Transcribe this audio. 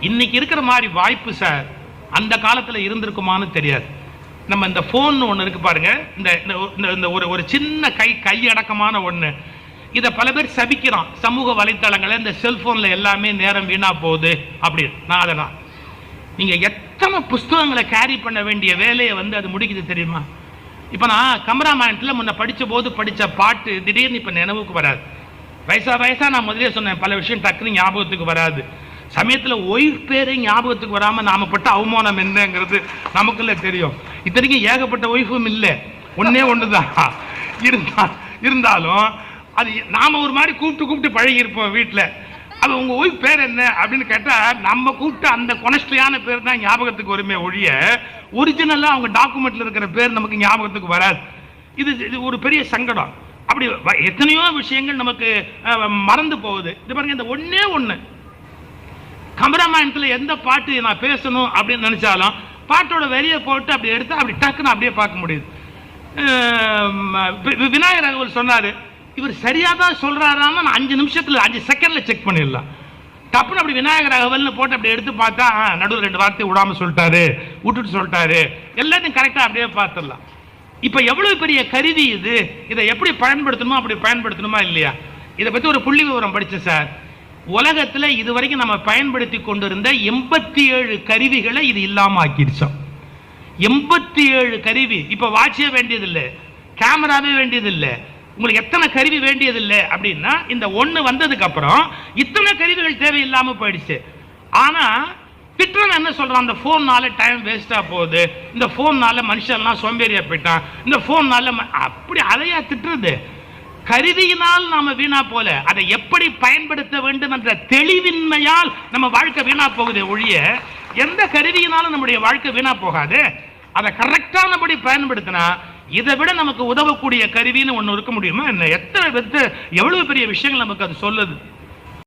இன்னைக்கு இருக்கிற மாதிரி வாய்ப்பு சார் அந்த காலத்தில் இருந்திருக்குமான்னு தெரியாது. நம்ம இந்த ஃபோன் ஒன்று இருக்கு பாருங்க. இந்த இந்த- இந்த- இந்த ஒரு ஒரு சின்ன கை கையடக்கமான ஒன்று இதை பல பேர் சபிக்கிறான். சமூக வலைத்தளங்களை இந்த செல்ஃபோனில் எல்லாமே நேரம் வீணா போகுது அப்படின்னு. நான் அதை நீங்கள் எத்தனை புஸ்தகங்களை கேரி பண்ண வேண்டிய வேலையை வந்து அது முடிக்குது தெரியுமா? இப்போ நான் கமராமேண்ட்டில் முன்ன படித்த போது படித்த பாட்டு திடீர்னு இப்போ நினைவுக்கு வராது. வயசா வயசா நான் முதலே சொன்னேன் பல விஷயம் டக்குன்னு ஞாபகத்துக்கு வராது. சமயத்தில் ஒய்ஃப் பேரே ஞாபகத்துக்கு வராமல் நாம பட்ட அவமானம் என்னங்கிறது நமக்குள்ள தெரியும். இத்தனைக்கும் ஏகப்பட்ட ஒய்ஃபும் இல்லை. ஒன்னே ஒன்று தான் இருந்தா இருந்தாலும் அது நாம ஒரு மாதிரி கூப்பிட்டு கூப்பிட்டு பழகியிருப்போம் வீட்டில் அது உங்க ஒய்ஃப் பேர் என்ன அப்படின்னு கேட்டால் நம்ம கூப்பிட்ட அந்த கொனஸ்ட்ரியான பேர் தான் ஞாபகத்துக்கு வருமே ஒழிய ஒரிஜினலாக அவங்க டாக்குமெண்ட்ல இருக்கிற பேர் நமக்கு ஞாபகத்துக்கு வராது. இது இது ஒரு பெரிய சங்கடம். அப்படி வ- எத்தனையோ விஷயங்கள் நமக்கு மறந்து போகுது. இது பாருங்க இந்த ஒன்றே ஒன்று கமராமேன்ல எந்த பாட்டு நான் பேசணும் அப்படின்னு நினைச்சாலும் பாட்டோட வெளியே போட்டு அப்படி எடுத்து அப்படி டக்குன்னு அப்படியே பார்க்க முடியுது. விநாயகர் ராகவல் சொன்னார் இவர் சரியாக தான் சொல்கிறாராம நான் அஞ்சு நிமிஷத்தில் அஞ்சு செகண்டில் செக் பண்ணிடலாம். டப்புன்னு அப்படி விநாயகர் ராகவல்னு போட்டு அப்படி எடுத்து பார்த்தா நடுவில் ரெண்டு வார்த்தை விடாமல் சொல்லிட்டாரு விட்டுட்டு சொல்லிட்டாரு எல்லாத்தையும் கரெக்டாக அப்படியே பார்த்துடலாம். இப்போ எவ்வளோ பெரிய கருவி இது? இதை எப்படி பயன்படுத்தணுமோ அப்படி பயன்படுத்தணுமா இல்லையா? இதை பற்றி ஒரு புள்ளி விவரம் படித்தேன் சார். உலகத்தில் இதுவரைக்கும் நம்ம பயன்படுத்தி கொண்டிருந்த எண்பத்தி ஏழு கருவிகளை இது இல்லாமல் ஆக்கிடுச்சோம் எண்பத்தி ஏழு கருவி. இப்போ வாட்சே வேண்டியதில்லை. கேமராவே வேண்டியதில்லை. உங்களுக்கு எத்தனை கருவி வேண்டியதில்லை அப்படின்னா இந்த ஒன்று வந்ததுக்கப்புறம் இத்தனை கருவிகள் தேவையில்லாமல் போயிடுச்சு. ஆனால் திட்டுறவன் என்ன சொல்கிறான் அந்த ஃபோன்னால டைம் வேஸ்ட்டாக போகுது. இந்த ஃபோன்னால மனுஷன்லாம் சோம்பேறியாக போயிட்டான். இந்த ஃபோன்னால அப்படி அதையா திட்டுறது. கருவியினால் நாம வீணா போல. அதை எப்படி பயன்படுத்த வேண்டும் என்ற தெளிவின்மையால் நம்ம வாழ்க்கை வீணா போகுதே ஒழிய எந்த கருவியினாலும் நம்முடைய வாழ்க்கை வீணா போகாது. அதை கரெக்டானபடி பயன்படுத்தினா இதை விட நமக்கு உதவக்கூடிய கருவின்னு ஒன்று இருக்க முடியுமா என்ன? எத்தனை விதத்தை எவ்வளவு பெரிய விஷயங்கள் நமக்கு அது சொல்லுது?